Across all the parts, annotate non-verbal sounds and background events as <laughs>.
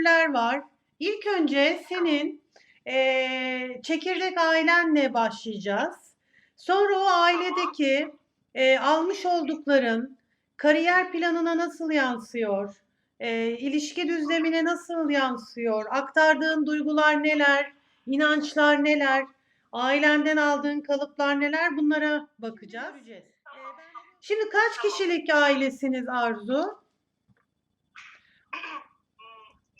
figürler var. İlk önce senin eee, çekirdek ailenle başlayacağız. Sonra o ailedeki eee, almış oldukların kariyer planına nasıl yansıyor? Eee, ilişki düzlemine nasıl yansıyor? Aktardığın duygular neler? İnançlar neler? Ailenden aldığın kalıplar neler? Bunlara bakacağız. Şimdi kaç kişilik ailesiniz Arzu?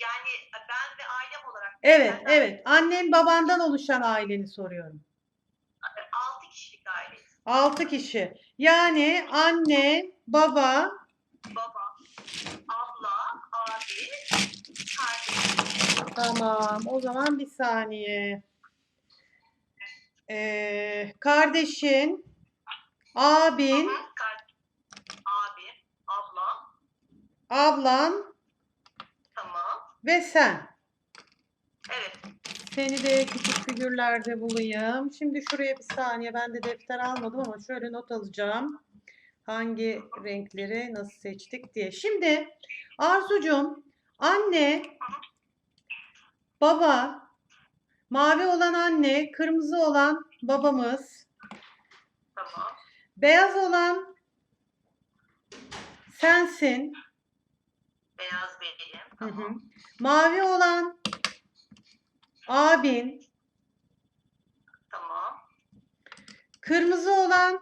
Yani ben ve ailem olarak Evet, benden evet. Annen babandan oluşan aileni soruyorum. 6 kişilik aileyiz. 6 kişi. Yani anne, baba, Baba, abla, abi, kardeş. tamam. O zaman bir saniye. Ee, kardeşin, abin, Hı, kar- abi, abla, ablan tamam. ve sen. Evet, Seni de küçük figürlerde bulayım. Şimdi şuraya bir saniye. Ben de defter almadım ama şöyle not alacağım. Hangi renkleri nasıl seçtik diye. Şimdi Arzucuğum, anne, baba, mavi olan anne, kırmızı olan babamız, tamam. beyaz olan sensin. Beyaz benim. Hı hı. Tamam. Mavi olan abin, Tamam. kırmızı olan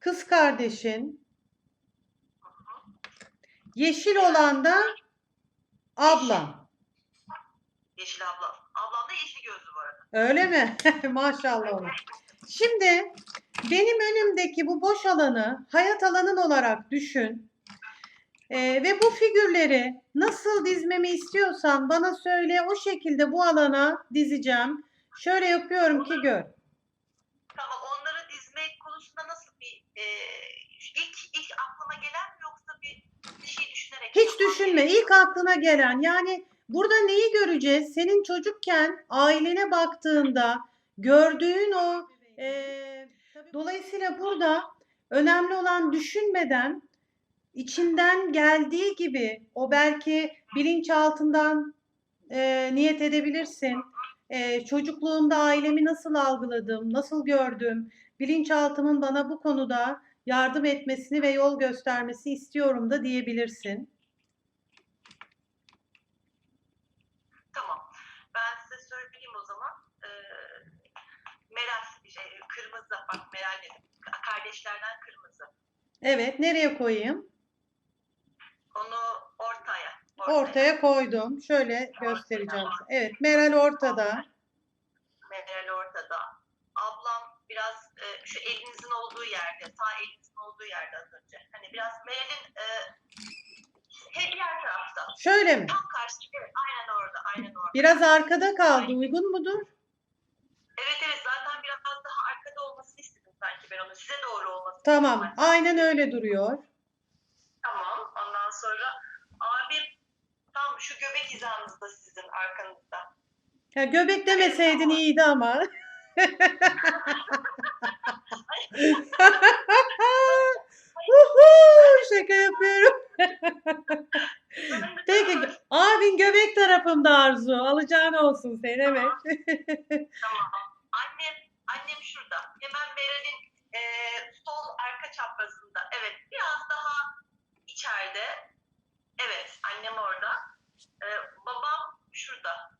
kız kardeşin, yeşil olan da ablan. Yeşil abla. Ablam da yeşil gözlü bu arada. Öyle mi? <laughs> Maşallah ona. Şimdi benim önümdeki bu boş alanı hayat alanın olarak düşün. Ee, ve bu figürleri nasıl dizmemi istiyorsan bana söyle o şekilde bu alana dizeceğim. Şöyle yapıyorum ki gör. Tamam, onları dizmek konusunda nasıl bir e, ilk ilk aklıma gelen mi yoksa bir, bir şey düşünerek Hiç düşünme. gerekiyor? İlk aklına gelen yani burada neyi göreceğiz? Senin çocukken ailene baktığında gördüğün o e, dolayısıyla burada önemli olan düşünmeden içinden geldiği gibi o belki bilinçaltından e, niyet edebilirsin. E, çocukluğumda ailemi nasıl algıladım, nasıl gördüm, bilinçaltımın bana bu konuda yardım etmesini ve yol göstermesi istiyorum da diyebilirsin. Tamam. Ben size söyleyeyim o zaman. Ee, Meral, şey, kırmızı. Bak Meral dedim. Ka- Kardeşlerden kırmızı. Evet, nereye koyayım? Onu ortaya. Ortaya koydum. Şöyle göstereceğim. size. Evet, Meral ortada. Meral ortada. Ablam biraz e, şu elinizin olduğu yerde, sağ elinizin olduğu yerde az önce. Hani biraz Meral'in e, hep diğer tarafta. Şöyle mi? Tam karşı. Evet, aynen orada, aynen orada. Biraz arkada kaldı. Uygun mudur? Evet evet zaten biraz daha arkada olmasını istedim sanki ben onu. Size doğru olmasını Tamam. istedim. Aynen öyle duruyor. Tamam. Ondan sonra abim tam şu göbek hizanızda sizin arkanızda. Ya göbek demeseydin iyiydi ama. <laughs> Uhu, Şaka yapıyorum. <laughs> Peki abin göbek tarafımda Arzu. Alacağın olsun sen evet. Tamam. Annem, annem şurada. Hemen Meral'in e, sol arka çaprazında. Evet. İçeride. Evet. Annem orada. E, babam şurada.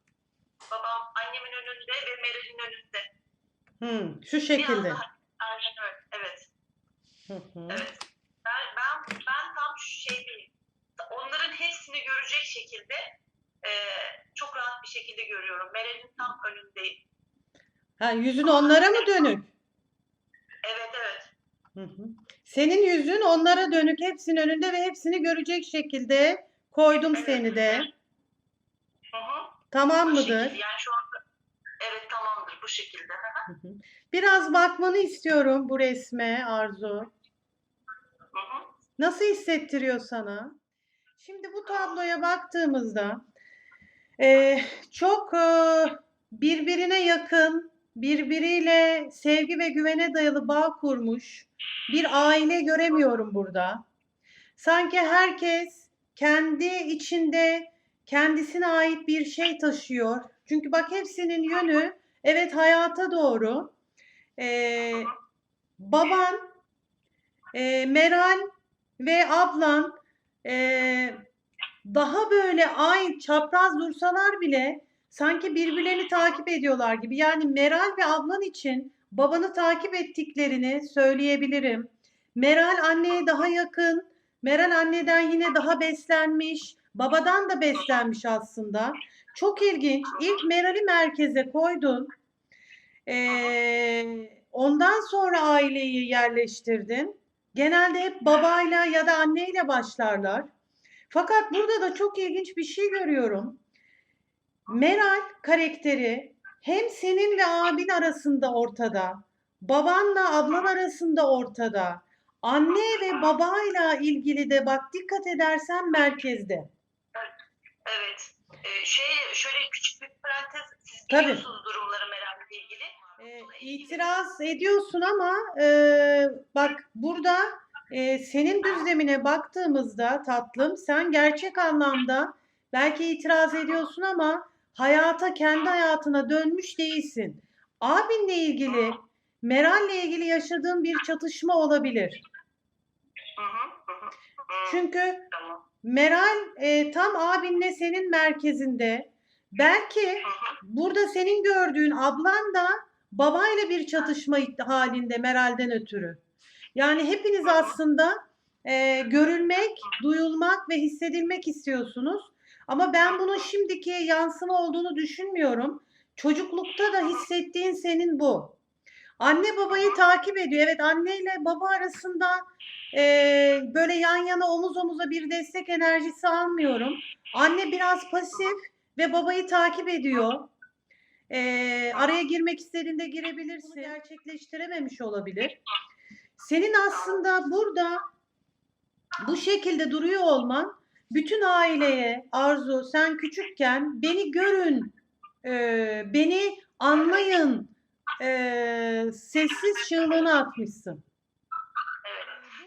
Babam annemin önünde ve Meral'in önünde. Hmm, şu şekilde. Aynen öyle. Evet. Hı hı. Evet. Ben, ben, ben tam şu şeydeyim. Onların hepsini görecek şekilde e, çok rahat bir şekilde görüyorum. Meral'in tam önündeyim. Ha, yüzün onlara mı dönük? Evet evet. Hı hı. Senin yüzün onlara dönük hepsinin önünde ve hepsini görecek şekilde koydum Evet. seni de. Hı hı. Tamam Bu mıdır? şekilde. Yani şu anda evet tamamdır bu şekilde. Hı hı. Biraz bakmanı istiyorum bu resme Arzu. Hı hı. Nasıl hissettiriyor sana? Şimdi bu tabloya baktığımızda eee, çok eee, birbirine yakın, birbiriyle sevgi ve güvene dayalı bağ kurmuş bir aile göremiyorum burada. Sanki herkes kendi içinde kendisine ait bir şey taşıyor. Çünkü bak hepsinin yönü evet hayata doğru. Ee, baban, e, Meral ve ablan e, daha böyle ay çapraz dursalar bile sanki birbirlerini takip ediyorlar gibi. Yani Meral ve ablan için babanı takip ettiklerini söyleyebilirim. Meral anneye daha yakın, Meral anneden yine daha beslenmiş, babadan da beslenmiş aslında. Çok ilginç. İlk Meral'i merkeze koydun. Ee, ondan sonra aileyi yerleştirdin. Genelde hep babayla ya da anneyle başlarlar. Fakat burada da çok ilginç bir şey görüyorum. Meral karakteri hem senin ve abin arasında ortada, babanla ablan arasında ortada, anne ve babayla ilgili de bak dikkat edersen merkezde. Evet. Ee, şey şöyle küçük bir parantez siz Tabii. biliyorsunuz durumları merakla ilgili. Ee, itiraz ediyorsun ama e, bak burada e, senin düzlemine baktığımızda tatlım sen gerçek anlamda belki itiraz ediyorsun ama hayata kendi hayatına dönmüş değilsin. Abinle ilgili Meral'le ilgili yaşadığın bir çatışma olabilir. Çünkü. Meral e, tam abinle senin merkezinde. Belki. Burada senin gördüğün ablan da babayla bir çatışma halinde Meral'den ötürü. Yani hepiniz aslında e, görülmek, duyulmak ve hissedilmek istiyorsunuz. Ama ben bunun şimdiki yansıma olduğunu düşünmüyorum. Çocuklukta da hissettiğin senin bu. Anne babayı takip ediyor. Evet anneyle baba arasında e, böyle yan yana omuz omuza bir destek enerjisi almıyorum. Anne biraz pasif ve babayı takip ediyor. Ee, araya girmek istediğinde girebilirsin. Bunu gerçekleştirememiş olabilir. Senin aslında burada bu şekilde duruyor olman bütün aileye Arzu sen küçükken beni görün, e, beni anlayın e, sessiz çığlığını atmışsın.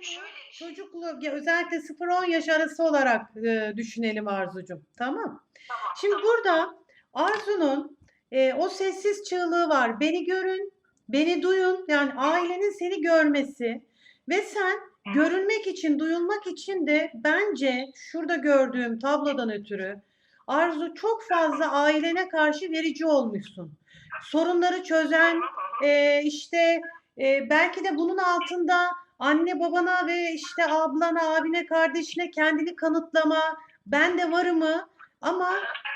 Şey. Çocukluk ya özellikle 0-10 yaş arası olarak e, düşünelim Arzucum. Tamam. Tamam. Şimdi burada Arzu'nun e, o sessiz çığlığı var. Beni görün, beni duyun. Yani ailenin seni görmesi ve sen görülmek için, duyulmak için de bence şurada gördüğüm tablodan ötürü Arzu çok fazla ailene karşı verici olmuşsun. Sorunları çözen, e, işte e, belki de bunun altında anne babana ve işte ablana, abine, kardeşine kendini kanıtlama, ben de varımı ama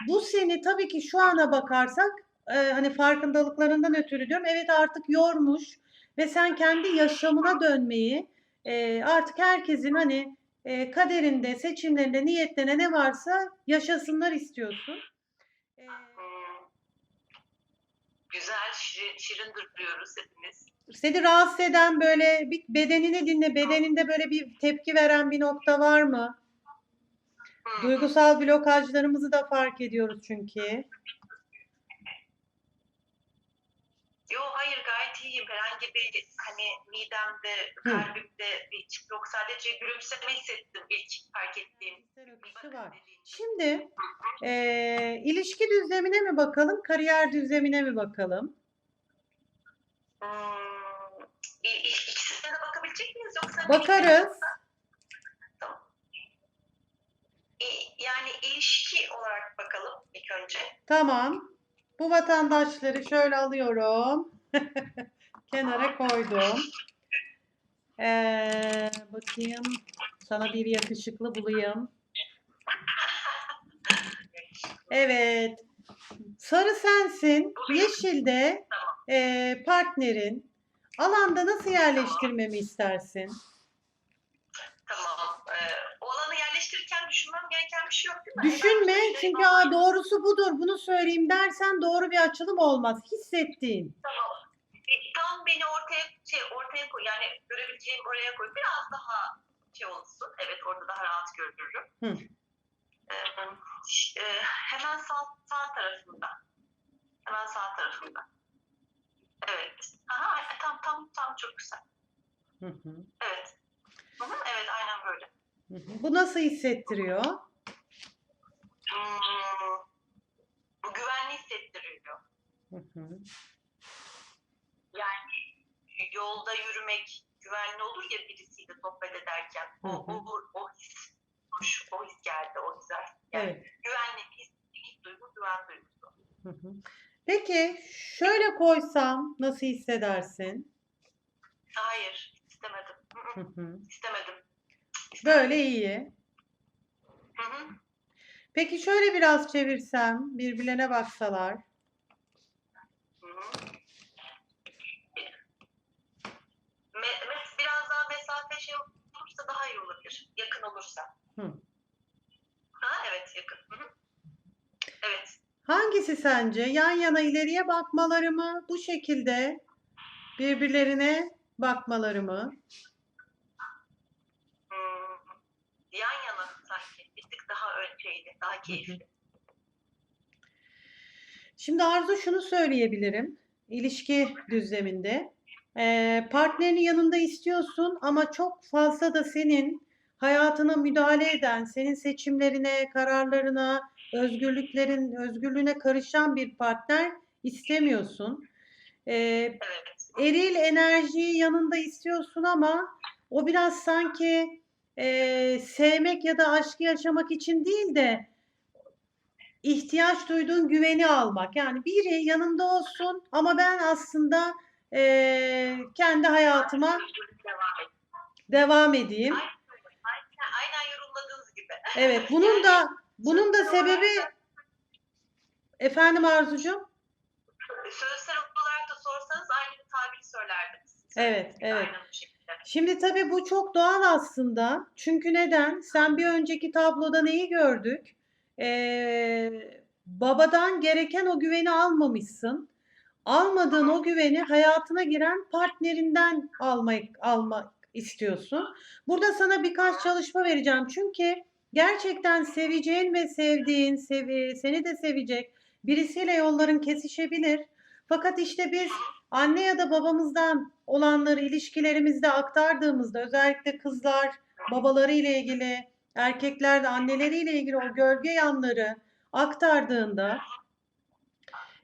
bu seni tabii ki şu ana bakarsak e, hani farkındalıklarından ötürü diyorum evet artık yormuş ve sen kendi yaşamına dönmeyi e, artık herkesin hani e, kaderinde, seçimlerinde, niyetlerine ne varsa yaşasınlar istiyorsun. E. Güzel, şirin, şirin duruyoruz hepimiz. Seni rahatsız eden böyle bir bedenini dinle, bedeninde böyle bir tepki veren bir nokta var mı? Duygusal blokajlarımızı da fark ediyoruz çünkü. İyiyim. Herhangi bir hani midemde, kalbimde bir çık yok. Sadece gülümseme hissettim ilk fark ettiğim. Bir var. Şimdi eee, ilişki düzlemine mi bakalım, kariyer düzlemine mi bakalım? Hmm, ikisine de bakabilecek miyiz yoksa? Bakarız. Tamam. Yani ilişki olarak bakalım ilk önce. Tamam. Bu vatandaşları şöyle alıyorum. <laughs> Kenara koydum. Eee, bakayım. Sana bir yakışıklı bulayım. Evet. Sarı sensin. Yeşilde eee, partnerin. Alanda nasıl yerleştirmemi istersin? Tamam. Ee, o alanı yerleştirirken düşünmem gereken bir şey yok değil mi? Düşünme bir çünkü Aa, doğrusu budur bunu söyleyeyim dersen doğru bir açılım olmaz. Hissettiğin. Tamam. Beni ortaya şey ortaya koy yani görebileceğim oraya koy. Biraz daha şey olsun. Evet orada daha rahat görürüm. Hı. Ee, hemen sağ, sağ tarafında. Hemen sağ tarafında. Evet. Aha, e, tam tam tam çok güzel. Hı hı, Evet. Hı hı, evet aynen böyle. hı hı. Bu nasıl hissettiriyor? Hmm, bu güvenli hissettiriyor. Hı hı. Yolda yürümek güvenli olur ya birisiyle sohbet ederken. O, Hı hı. o, o, o his, o his geldi, o güzel. Yani Evet. güvenli his, ilk duygu güven duygusu. Hı hı. Peki şöyle koysam nasıl hissedersin? Hayır, istemedim. Hı Hı hı, hı. istemedim. Böyle iyi. Hı hı. Peki şöyle biraz çevirsem, birbirlerine baksalar. Hı hı. Me- me- biraz daha mesafe şey olursa daha iyi olabilir. Yakın olursa. Hı. Ha evet yakın. Hı hı. Evet. Hangisi sence? Yan yana ileriye bakmaları mı? Bu şekilde birbirlerine bakmaları mı? Hmm. Yan yana sanki. Bir tık daha önceydi. Daha keyifli. Şimdi Arzu şunu söyleyebilirim. İlişki düzleminde. Ee, partnerini yanında istiyorsun ama çok fazla da senin hayatına müdahale eden, senin seçimlerine, kararlarına, özgürlüklerin, özgürlüğüne karışan bir partner istemiyorsun. Ee, Evet. eril enerjiyi yanında istiyorsun ama o biraz sanki e, sevmek ya da aşkı yaşamak için değil de ihtiyaç duyduğun güveni almak. Yani biri yanımda olsun ama ben aslında e, kendi hayatıma devam edeyim. Aynen, aynen, aynen yorumladığınız gibi. Evet, bunun da bunun da sebebi efendim Arzucuğum. Sözsel olarak da sorsanız aynı bir tabiri söylerdiniz. Evet, evet. Şimdi tabii bu çok doğal aslında. Çünkü neden? Sen bir önceki tabloda neyi gördük? Ee, babadan gereken o güveni almamışsın. Almadığın o güveni hayatına giren partnerinden almak, almak istiyorsun. Burada sana birkaç çalışma vereceğim. Çünkü gerçekten seveceğin ve sevdiğin, sevi, seni de sevecek birisiyle yolların kesişebilir. Fakat işte biz anne ya da babamızdan olanları ilişkilerimizde aktardığımızda özellikle kızlar babaları ile ilgili, erkekler de anneleriyle ilgili o gölge yanları aktardığında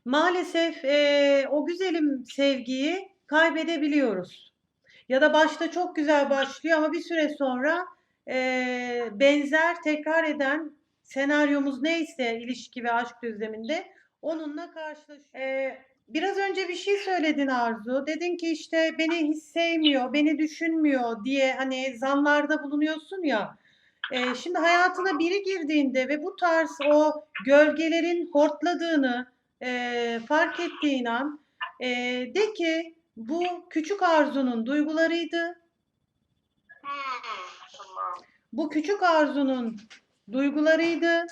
maalesef eee, o güzelim sevgiyi kaybedebiliyoruz. Ya da başta çok güzel başlıyor ama bir süre sonra eee, benzer tekrar eden senaryomuz neyse ilişki ve aşk düzleminde onunla karşılaşıyoruz. Eee, biraz önce bir şey söyledin Arzu. Dedin ki işte beni hiç sevmiyor, beni düşünmüyor diye hani zanlarda bulunuyorsun ya. Eee, şimdi hayatına biri girdiğinde ve bu tarz o gölgelerin hortladığını eee, fark ettiğin an eee, de ki bu küçük Arzu'nun duygularıydı. Hmm. Bu küçük Arzu'nun duygularıydı.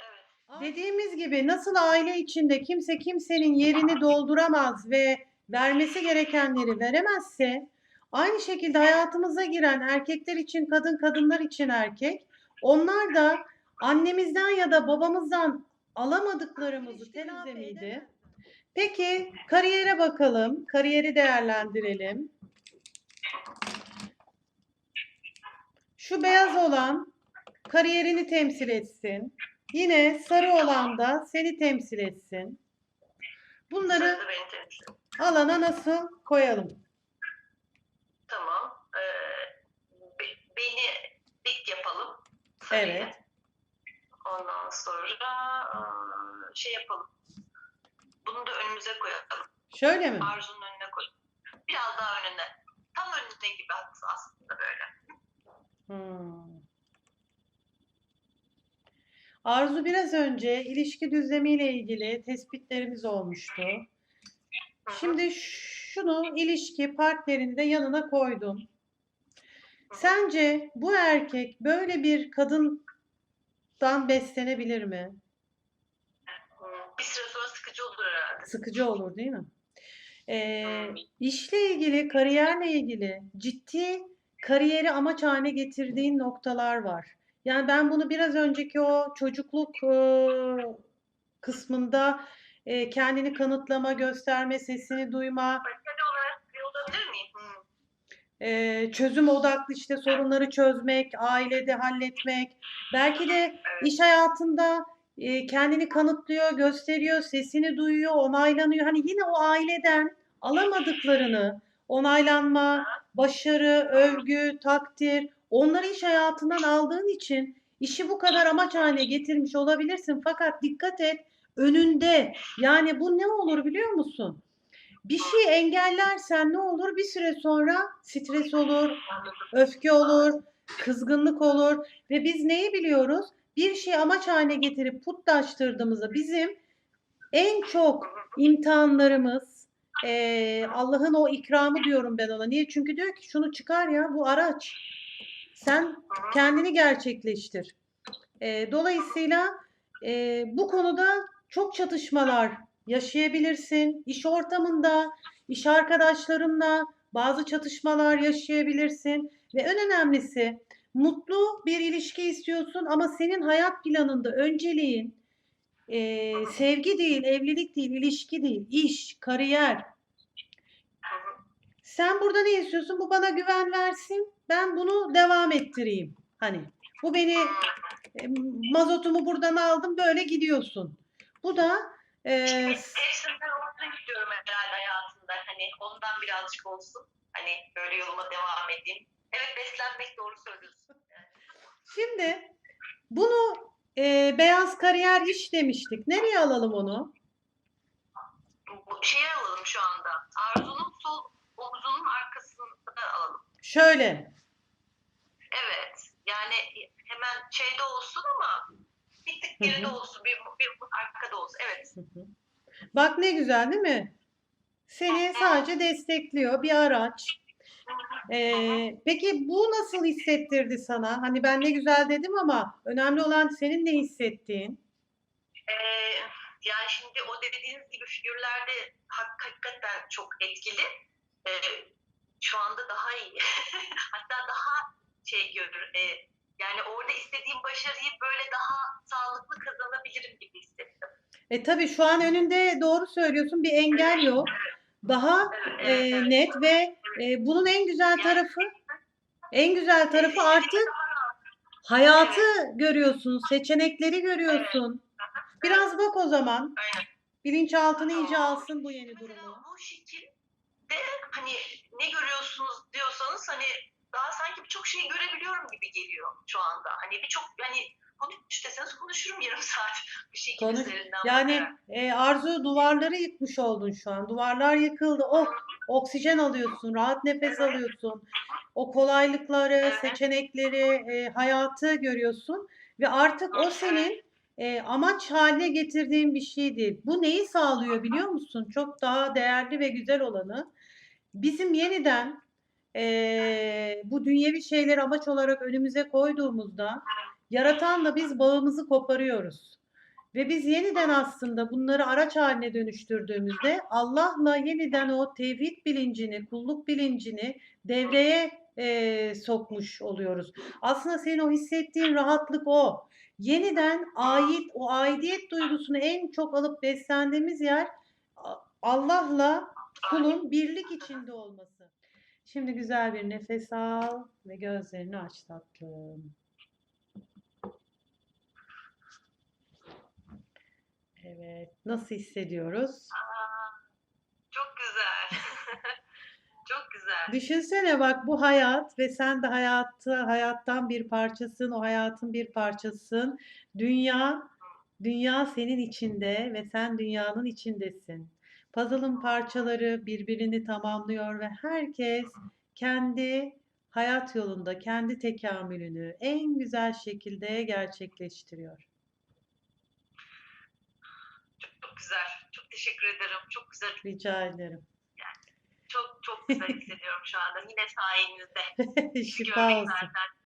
Evet. Dediğimiz gibi nasıl aile içinde kimse kimsenin yerini dolduramaz ve vermesi gerekenleri veremezse aynı şekilde hayatımıza giren erkekler için kadın, kadınlar için erkek onlar da annemizden ya da babamızdan alamadıklarımızı temizlemeydi. Peki kariyere bakalım. Kariyeri değerlendirelim. Şu beyaz olan kariyerini temsil etsin. Yine sarı olan da seni temsil etsin. Bunları alana nasıl koyalım? Tamam. Ee, be- beni dik yapalım. Sarıyı. Evet. Ondan sonra şey yapalım. Bunu da önümüze koyalım. Şöyle mi? Arzu'nun önüne koyalım. Biraz daha önüne. Tam önüne gibi aslında böyle. Hmm. Arzu biraz önce ilişki düzlemiyle ilgili tespitlerimiz olmuştu. Şimdi şunu ilişki partnerini de yanına koydum. Sence bu erkek böyle bir kadından beslenebilir mi? Hmm, Bir süre sonra sıkıcı olur herhalde. Sıkıcı olur değil mi? Hmm. işle ilgili, kariyerle ilgili ciddi kariyeri amaç haline getirdiğin noktalar var. Yani ben bunu biraz önceki o çocukluk e, kısmında e, kendini kanıtlama, gösterme, sesini duyma, e, çözüm odaklı işte sorunları çözmek, ailede halletmek, belki de iş hayatında kendini kanıtlıyor, gösteriyor, sesini duyuyor, onaylanıyor. Hani yine o aileden alamadıklarını, onaylanma, başarı, övgü, takdir, onları iş hayatından aldığın için işi bu kadar amaç haline getirmiş olabilirsin. Fakat dikkat et, önünde. Yani bu ne olur biliyor musun? Bir şey engellersen ne olur? Bir süre sonra stres olur, öfke olur, kızgınlık olur ve biz neyi biliyoruz? Bir şeyi amaç haline getirip putlaştırdığımızda bizim en çok imtihanlarımız eee, Allah'ın o ikramı diyorum ben ona. Niye? Çünkü diyor ki şunu çıkar ya bu araç. Sen kendini gerçekleştir. Eee, dolayısıyla eee, bu konuda çok çatışmalar yaşayabilirsin. İş ortamında, iş arkadaşlarınla bazı çatışmalar yaşayabilirsin. Ve en önemlisi mutlu bir ilişki istiyorsun ama senin hayat planında önceliğin eee, sevgi değil, evlilik değil, ilişki değil, iş, kariyer. Sen burada ne istiyorsun? Bu bana güven versin. Ben bunu devam ettireyim. Hani bu beni e, mazotumu buradan aldım böyle gidiyorsun. Bu da e, Hepsinden olsun istiyorum herhalde hayatımda. Hani ondan birazcık olsun. Hani böyle yoluma devam edeyim. Evet beslenmek doğru söylüyorsun. şimdi bunu e, beyaz kariyer iş demiştik. Nereye alalım onu? Şeye alalım şu anda. Arzu'nun sol omuzunun arkasında alalım. Şöyle. Evet. Yani hemen şeyde olsun ama bir tık geride olsun. Bir, bir arkada olsun. Evet. Hı hı. Bak ne güzel değil mi? Seni sadece destekliyor bir araç. Ee, peki bu nasıl hissettirdi sana? Hani ben ne güzel dedim ama önemli olan senin ne hissettiğin. Ee, yani şimdi o dediğiniz gibi figürlerde hak, hakikaten çok etkili. Ee, şu anda daha iyi. <laughs> Hatta daha şey görür. e, yani orada istediğim başarıyı böyle daha sağlıklı kazanabilirim gibi hissettim. E tabii şu an önünde doğru söylüyorsun bir engel yok. Daha Evet, e, evet, evet. net ve e, bunun en güzel tarafı en güzel tarafı artık hayatı görüyorsun, seçenekleri görüyorsun. Biraz bak o zaman. Bilinçaltını iyice alsın bu yeni durumu. Bu şekilde hani ne görüyorsunuz diyorsanız hani daha sanki birçok şeyi görebiliyorum gibi geliyor şu anda. Hani birçok hani konuş deseniz konuşurum yarım saat bir şekilde Konuş. üzerinden Yani bakarak. e, Arzu duvarları yıkmış oldun şu an. Duvarlar yıkıldı. Oh, oksijen alıyorsun, rahat nefes Evet. alıyorsun. O kolaylıkları, Evet. seçenekleri, e, hayatı görüyorsun ve artık o senin e, amaç haline getirdiğin bir şey değil. Bu neyi sağlıyor biliyor musun? Çok daha değerli ve güzel olanı. Bizim yeniden e, bu dünyevi şeyleri amaç olarak önümüze koyduğumuzda yaratanla biz bağımızı koparıyoruz. Ve biz yeniden aslında bunları araç haline dönüştürdüğümüzde Allah'la yeniden o tevhid bilincini, kulluk bilincini devreye e, sokmuş oluyoruz. Aslında senin o hissettiğin rahatlık o. Yeniden ait, o aidiyet duygusunu en çok alıp beslendiğimiz yer Allah'la kulun birlik içinde olması. Şimdi güzel bir nefes al ve gözlerini aç tatlım. Evet, nasıl hissediyoruz? Aa, çok güzel. <laughs> çok güzel. Düşünsene bak bu hayat ve sen de hayatı, hayattan bir parçasın, o hayatın bir parçasın. Dünya, dünya senin içinde ve sen dünyanın içindesin. Puzzle'ın parçaları birbirini tamamlıyor ve herkes kendi hayat yolunda, kendi tekamülünü en güzel şekilde gerçekleştiriyor. Çok güzel. Çok teşekkür ederim. Çok güzel. Rica ederim. Çok çok güzel hissediyorum şu anda. Yine sayenizde. <laughs> Şifa olsun. zaten